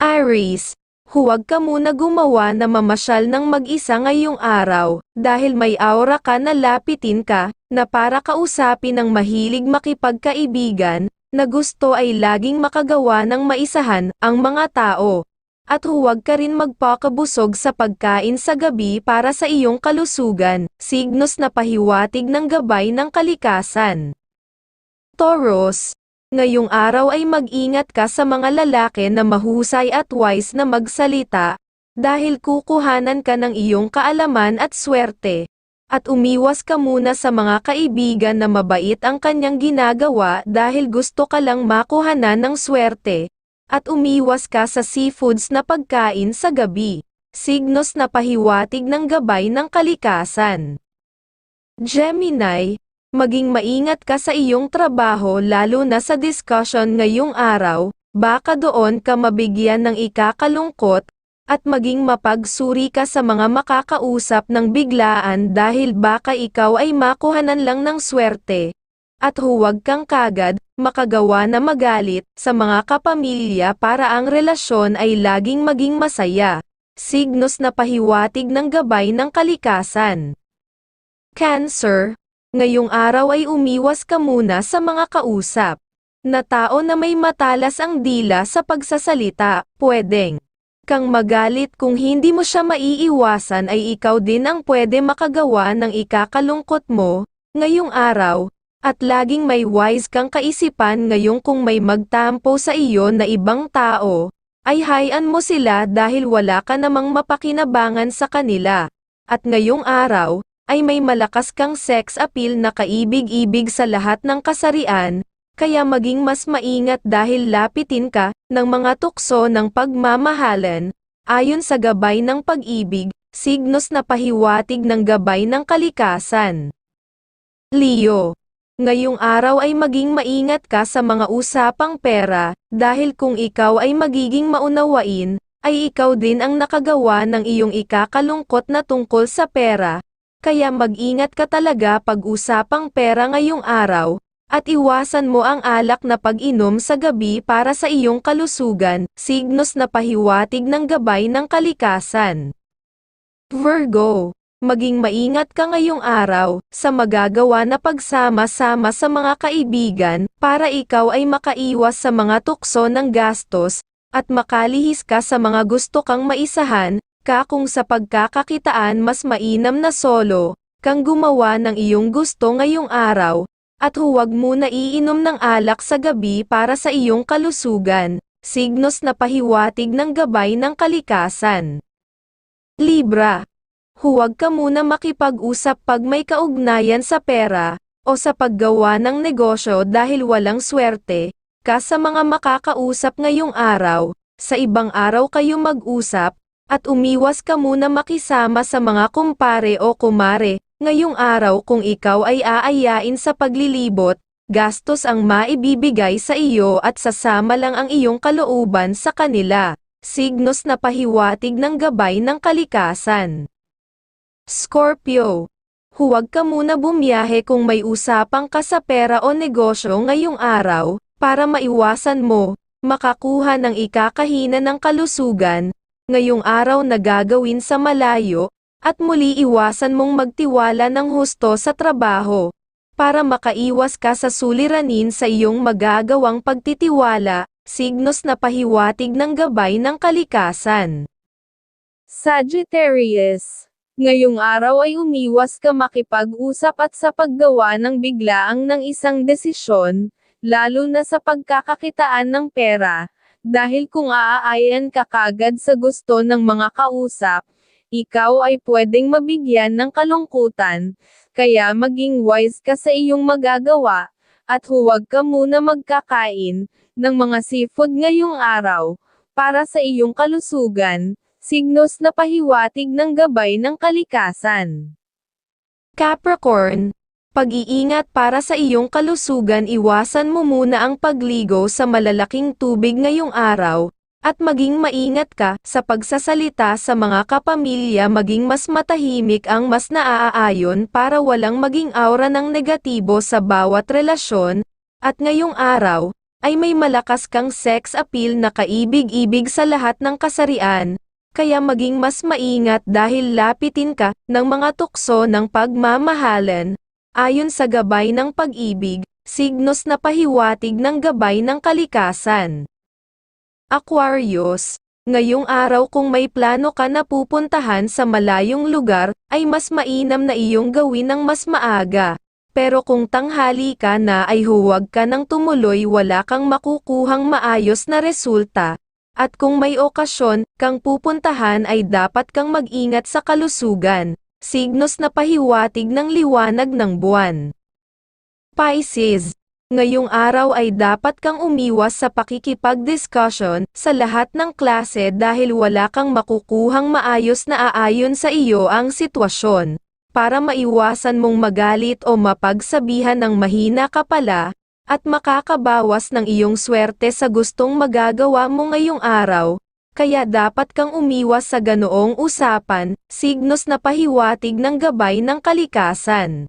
Aries, huwag ka muna gumawa na mamasyal ng mag-isa ngayong araw, dahil may aura ka na lapitin ka, na para kausapin ng mahilig makipagkaibigan, na gusto ay laging makagawa ng maisahan ang mga tao. At huwag ka rin magpakabusog sa pagkain sa gabi para sa iyong kalusugan, signos na pahiwatig ng gabay ng kalikasan. Taurus, ngayong araw ay mag-ingat ka sa mga lalaki na mahusay at wise na magsalita, dahil kukuhanan ka ng iyong kaalaman at swerte. At umiwas ka muna sa mga kaibigan na mabait ang kanyang ginagawa dahil gusto ka lang makuhanan ng swerte. At umiwas ka sa seafoods na pagkain sa gabi. Signos na pahiwatig ng gabay ng kalikasan. Gemini, maging maingat ka sa iyong trabaho lalo na sa discussion ngayong araw, baka doon ka mabigyan ng ikakalungkot, at maging mapagsuri ka sa mga makakausap ng biglaan dahil baka ikaw ay makuhanan lang ng swerte. At huwag kang kagad, makagawa na magalit, sa mga kapamilya para ang relasyon ay laging maging masaya. Signos na pahiwatig ng gabay ng kalikasan. Cancer, ngayong araw ay umiwas ka muna sa mga kausap na tao na may matalas ang dila sa pagsasalita, pwedeng kang magalit kung hindi mo siya maiiwasan ay ikaw din ang pwede makagawa ng ikakalungkot mo, ngayong araw, at laging may wise kang kaisipan ngayong kung may magtampo sa iyo na ibang tao, ay hayan mo sila dahil wala ka namang mapakinabangan sa kanila. At ngayong araw, ay may malakas kang sex appeal na kaibig-ibig sa lahat ng kasarian, kaya maging mas maingat dahil lapitin ka ng mga tukso ng pagmamahalan, ayon sa gabay ng pag-ibig, signos na pahiwatig ng gabay ng kalikasan. Leo, ngayong araw ay maging maingat ka sa mga usapang pera, dahil kung ikaw ay magiging maunawain, ay ikaw din ang nakagawa ng iyong ikakalungkot na tungkol sa pera, kaya mag-ingat ka talaga pag usapang pera ngayong araw, at iwasan mo ang alak na pag-inom sa gabi para sa iyong kalusugan, signos na pahiwatig ng gabay ng kalikasan. Virgo, maging maingat ka ngayong araw, sa magagawa na pagsama-sama sa mga kaibigan, para ikaw ay makaiwas sa mga tukso ng gastos, at makalihis ka sa mga gusto kang maisahan, ka kung sa pagkakakitaan mas mainam na solo, kang gumawa ng iyong gusto ngayong araw, at huwag muna iinom ng alak sa gabi para sa iyong kalusugan, signos na pahiwatig ng gabay ng kalikasan. Libra, huwag ka muna makipag-usap pag may kaugnayan sa pera, o sa paggawa ng negosyo dahil walang swerte, ka sa mga makakausap ngayong araw, sa ibang araw kayo mag-usap, at umiwas ka muna makisama sa mga kumpare o kumare, ngayong araw kung ikaw ay aayain sa paglilibot, gastos ang maibibigay sa iyo at sasama lang ang iyong kalooban sa kanila, signos na pahiwatig ng gabay ng kalikasan. Scorpio, huwag ka muna bumiyahe kung may usapang ka sa pera o negosyo ngayong araw, para maiwasan mo, makakuha ng ikakahina ng kalusugan, ngayong araw na gagawin sa malayo, at muli iwasan mong magtiwala ng husto sa trabaho, para makaiwas ka sa suliranin sa iyong magagawang pagtitiwala, signos na pahiwatig ng gabay ng kalikasan. Sagittarius Ngayong araw ay umiwas ka makipag-usap at sa paggawa ng biglaang ng isang desisyon, lalo na sa pagkakakitaan ng pera, dahil kung aaayan ka kagad sa gusto ng mga kausap, ikaw ay pwedeng mabigyan ng kalungkutan, kaya maging wise ka sa iyong magagawa, at huwag ka muna magkakain ng mga seafood ngayong araw, para sa iyong kalusugan, signos na pahiwatig ng gabay ng kalikasan. Capricorn, pag-iingat para sa iyong kalusugan iwasan mo muna ang pagligo sa malalaking tubig ngayong araw, at maging maingat ka sa pagsasalita sa mga kapamilya. Maging mas matahimik ang mas naaayon para walang maging aura ng negatibo sa bawat relasyon, at ngayong araw, ay may malakas kang sex appeal na kaibig-ibig sa lahat ng kasarian, kaya maging mas maingat dahil lapitin ka ng mga tukso ng pagmamahalan, ayon sa gabay ng pag-ibig, signos na pahiwatig ng gabay ng kalikasan. Aquarius, ngayong araw kung may plano ka na pupuntahan sa malayong lugar, ay mas mainam na iyong gawin ng mas maaga. Pero kung tanghali ka na ay huwag ka nang tumuloy wala kang makukuhang maayos na resulta. At kung may okasyon kang pupuntahan ay dapat kang mag-ingat sa kalusugan. Signos na pahiwatig ng liwanag ng buwan. Pisces, Ngayong araw ay dapat kang umiwas sa pakikipag-discussion sa lahat ng klase dahil wala kang makukuhang maayos na aayon sa iyo ang sitwasyon. Para maiwasan mong magalit o mapagsabihan ng mahina ka pala, at makakabawas ng iyong swerte sa gustong magagawa mo ngayong araw, kaya dapat kang umiwas sa ganoong usapan, signos na pahiwatig ng gabay ng kalikasan.